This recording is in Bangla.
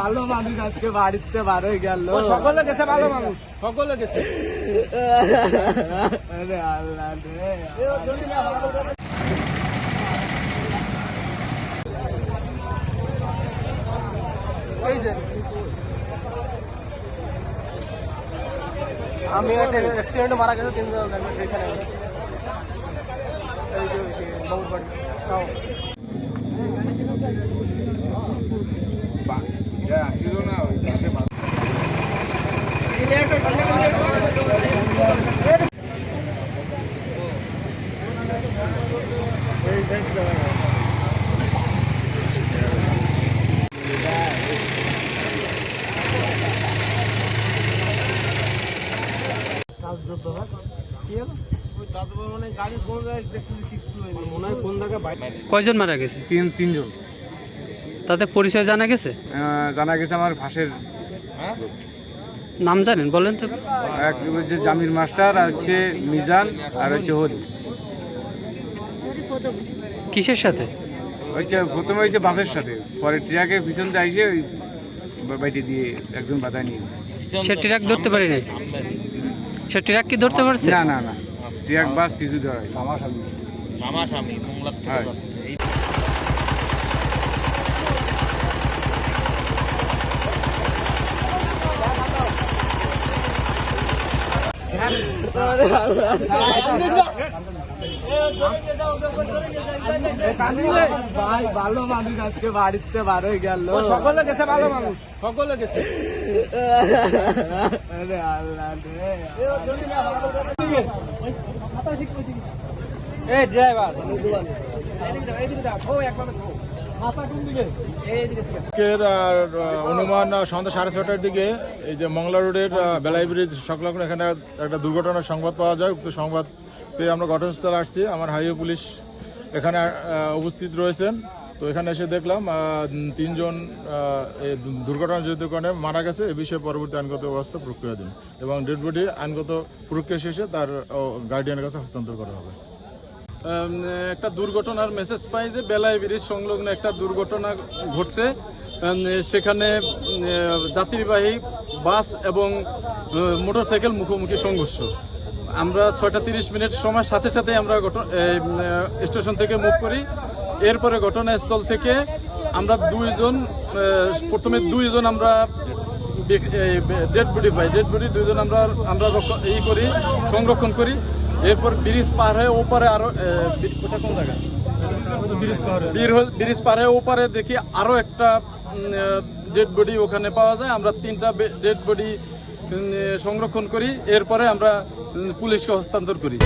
ভালো মানুষ আজকে বাড়িতে বার হয়ে গেল। সকলে গেছে ভালো মানুষ। সকলে গেছে। আল্লাহ আমি একটা অ্যাক্সিডেন্টে মারা গেছে তিনজন এখানে। এই যে ওই যে বাবুর বাড়ি তাও মনে হয় কোন জায়গায় বাইক কয়জন মারা গেছে? তিন তিনজন। তাতে পরিচয় জানা গেছে? জানা গেছে আমার ফাঁসের নাম জানেন বলেন তো। এক হচ্ছে জামির মাস্টার আর হচ্ছে মিজান আর হচ্ছে হরি। কিসের সাথে? হচ্ছে প্রথমে হচ্ছে বাসের সাথে। পরে ট্রাকের পিছন দিয়ে এসে ওই বাইটি দিয়ে একজন বাধা নিয়ে সে ট্রাক ধরতে পারি নাই? সে ট্রাক কি ধরতে পারছে? না না না। ট্রাক বাস কিছু ধরা হয়। ভাই ভালো মানুষ আজকে বাড়িতে বার হয়ে গেল সকলে গেছে ভালো মানুষ। সকলে গেছে। আরে আল্লাহ রে এই ড্রাইভার অনুমান সন্ধ্যা সাড়ে ছটার দিকে এই যে মংলা রোডের বেলাই ব্রিজ সংলগ্ন এখানে একটা দুর্ঘটনার সংবাদ পাওয়া যায়। উক্ত সংবাদ পেয়ে আমরা ঘটনাস্থলে আসছি। আমার হাইওয়ে পুলিশ এখানে উপস্থিত রয়েছেন। তো এখানে এসে দেখলাম তিনজন আহ, এই দু- দুর্ঘটনাজনিত কারণে মারা গেছে এ বিষয়ে পরবর্তী আইনগত ব্যবস্থা প্রক্রিয়াধীন এবং ডেড বডি আইনগত প্রক্রিয়া শেষে তার গার্ডিয়ানের কাছে হস্তান্তর করা হবে। একটা দুর্ঘটনার মেসেজ পাই যে বেলায় ব্রিজ সংলগ্ন একটা দুর্ঘটনা ঘটছে। সেখানে যাত্রীবাহী বাস এবং মোটরসাইকেল মুখোমুখি সংঘর্ষ। আমরা ছয়টা তিরিশ মিনিট সময় সাথে সাথে আমরা স্টেশন থেকে মুভ করি। এরপরে ঘটনাস্থল থেকে আমরা দুইজন প্রথমে দুইজন আমরা ডেড বডি পাই। ডেড বডি দুইজন আমরা আমরা ই করি, সংরক্ষণ করি। এরপর ব্রিজ পার হয়ে ওপারে আরও ব্রিজ পার হয়ে ওপারে দেখি আরও একটা ডেড বডি ওখানে পাওয়া যায়। আমরা তিনটা ডেড বডি সংরক্ষণ করি। এরপরে আমরা পুলিশকে হস্তান্তর করি।